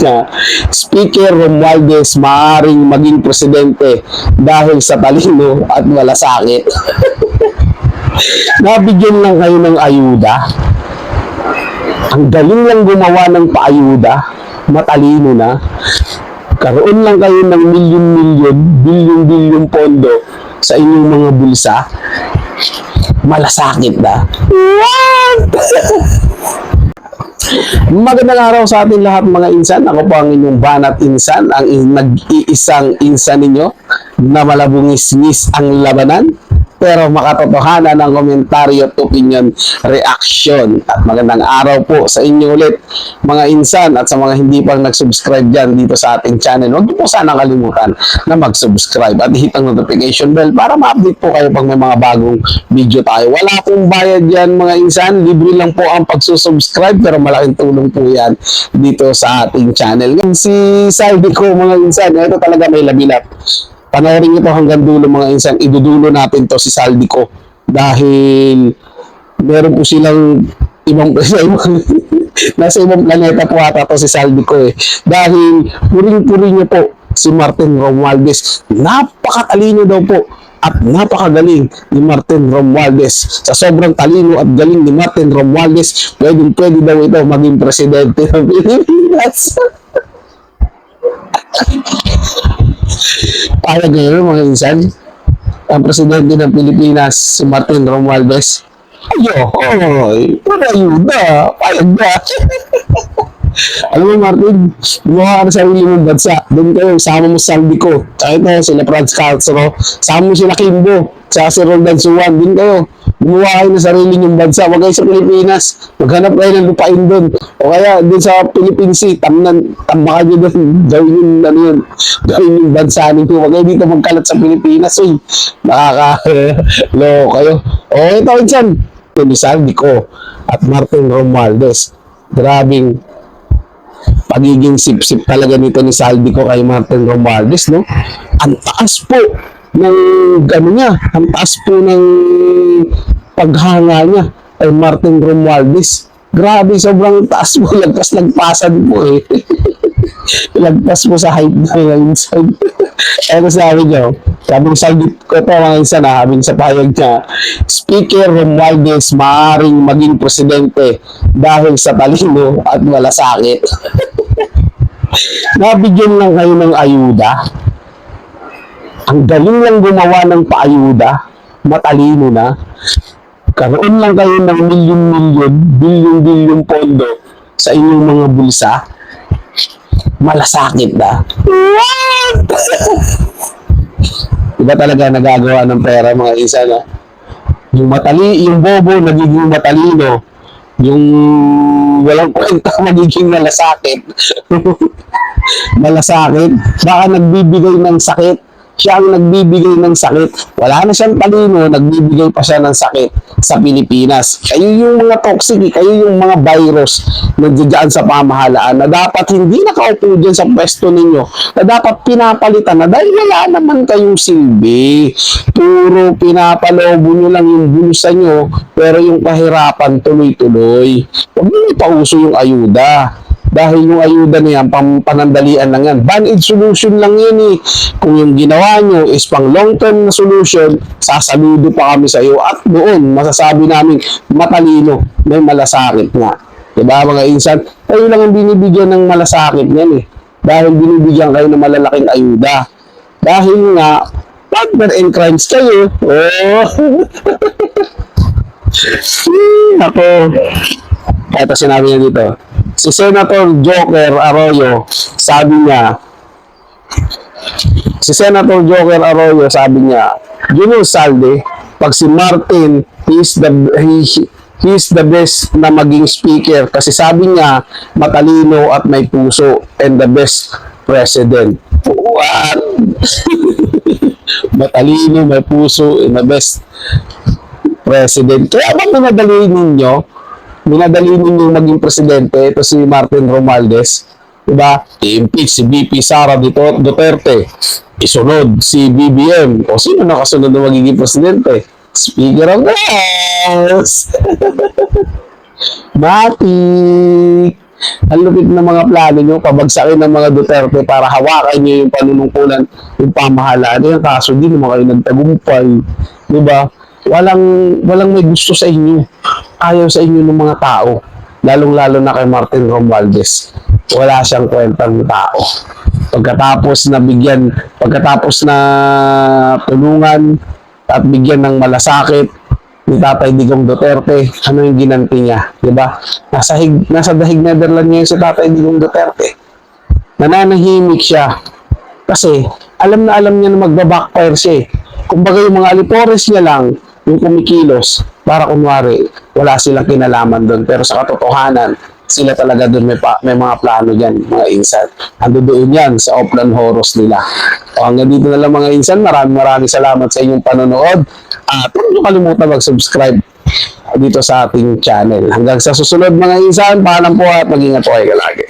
na Speaker Romualdez maaaring maging presidente dahil sa talino at malasakit. Nabigyan lang kayo ng ayuda. Ang galing lang gumawa ng paayuda. Matalino na. Karoon lang kayo ng milyon-milyon, bilyon-bilyon pondo sa inyong mga bulsa. Malasakit na. What? Magandang araw sa atin lahat mga insan. Ako po ang inyong banat insan, ang nag-iisang insan ninyo na malabungis-ngis ang labanan pero makatotohanan ng komentaryo at opinion reaction. At magandang araw po sa inyo ulit mga insan at sa mga hindi pang nag-subscribe dyan dito sa ating channel. Huwag po sana kalimutan na mag-subscribe at hit ang notification bell para ma-update po kayo pag may mga bagong video tayo. Wala pong bayad yan mga insan. Libre lang po ang pagsusubscribe pero malaking tulong po yan dito sa ating channel. Ngayon si Saldi ko mga insan, ito talaga may labilap. Panoorin nyo to hanggang dulo mga insan. Idudulo natin to si Saldi ko dahil meron po silang ibang nasa ibang planeta po ata to si Saldi ko eh. Dahil puring-puri niya po si Martin Romualdez. Napakatalino daw po at napakagaling ni Martin Romualdez. Sa sobrang talino at galing ni Martin Romualdez, pwedeng pwede daw ito maging presidente ng Pilipinas. Payag ngayon mga insan, ang presidente ng Pilipinas, si Martin Romualdez. Ayo, oy, para ayuda, payag na. Alam mo Martin, gumawa ka na sa sarili mong bansa. Doon kayo, sama mo sa Saldi ko. Tsaka ito, sila Franz Castro. Sama mo sila Kimbo. Tsaka si Roldan Suwan. Doon kayo. Gumawa kayo ng sarili nyong bansa. Huwag kayo sa Pilipinas. Maghanap kayo ng lupain doon. O kaya doon sa Philippine Sea, tamnan, tambakan nyo doon. Gawin yung, ano yun, gawin yung bansa ninyo. Huwag kayo dito magkalat sa Pilipinas. Uy, nakaka-loko kayo. O ito, insan. Ito ni Saldi at Martin Romualdez. Grabing pagiging sip-sip talaga nito ni Saldi ko kay Martin Romualdez, no? Ang taas po ng ano niya, ang taas po ng paghanga niya kay Martin Romualdez. Grabe, sobrang taas po. Lagpas nagpasan po eh. Lagpas po sa height na ngayon. Ano sabi niyo? Sabi sabi ko po mga isa na habing sa payag niya, Speaker Romualdez maaaring maging presidente dahil sa talino at malasakit. Nabigyan lang kayo ng ayuda. Ang galing lang gumawa ng paayuda. Matalino na. Karoon lang kayo ng milyon-milyon, bilyon-bilyon pondo sa inyong mga bulsa. Malasakit na. What? Iba talaga nagagawa ng pera mga isa na yung matali, yung bobo nagiging matalino, yung walang kwenta magiging malasakit. malasakit, baka nagbibigay ng sakit. Siya ang nagbibigay ng sakit. Wala na siyang talino, nagbibigay pa siya ng sakit sa Pilipinas. Kayo yung mga toxic, kayo yung mga virus na dyan sa pamahalaan na dapat hindi nakaupo dyan sa pwesto ninyo, na dapat pinapalitan na dahil wala naman kayong silbi. Puro pinapalobo nyo lang yung bulsa nyo, pero yung kahirapan tuloy-tuloy. Huwag nyo ipauso yung ayuda. Dahil yung ayuda na yan, pam panandalian lang yan. Band-aid solution lang yan eh. Kung yung ginawa nyo is pang long-term na solution, sasaludo pa kami sa iyo. At doon, masasabi namin, matalino, may malasakit nga. Diba mga insan? Kayo lang ang binibigyan ng malasakit yan eh. Dahil binibigyan kayo ng malalaking ayuda. Dahil nga, partner in crimes kayo. Oh. Ako. Ito sinabi niya dito. Si Senator Joker Arroyo, sabi niya, si Senator Joker Arroyo, sabi niya, Junior Salde, pag si Martin, he's the, he, he's the best na maging speaker kasi sabi niya, matalino at may puso and the best president. What? matalino, may puso, and the best president. Kaya ba minadali ninyo, minadali ninyo maging presidente, ito si Martin Romualdez, diba? I-impeach si BP Sara Duterte, isunod si BBM, o sino nakasunod na magiging presidente? Speaker of the House! Matik! Ang ng mga plano nyo, pabagsakin ng mga Duterte para hawakan nyo yung panunungkulan, yung pamahalaan. Yung kaso, di naman kayo nagtagumpay. Di ba? Walang, walang may gusto sa inyo. Ayaw sa inyo ng mga tao. Lalong-lalo na kay Martin Romualdez. Wala siyang kwentang tao. Pagkatapos na bigyan, pagkatapos na tulungan at bigyan ng malasakit, ni Tatay Digong Duterte, ano yung ginanti niya, di ba? Nasa, hig, nasa dahig Netherlands ngayon si Tatay Digong Duterte. Nananahimik siya. Kasi, alam na alam niya na magbabackfire siya eh. Kumbaga yung mga alipores niya lang, yung kumikilos, para kunwari, wala silang kinalaman doon. Pero sa katotohanan, sila talaga doon may, may mga plano dyan, mga insan. Ando doon yan sa Oplan Horus nila. O hanggang dito na lang mga insan, maraming maraming salamat sa inyong panonood. At huwag niyo kalimutan mag-subscribe dito sa ating channel. Hanggang sa susunod mga insan, paalam po at mag-ingat po kayo lagi.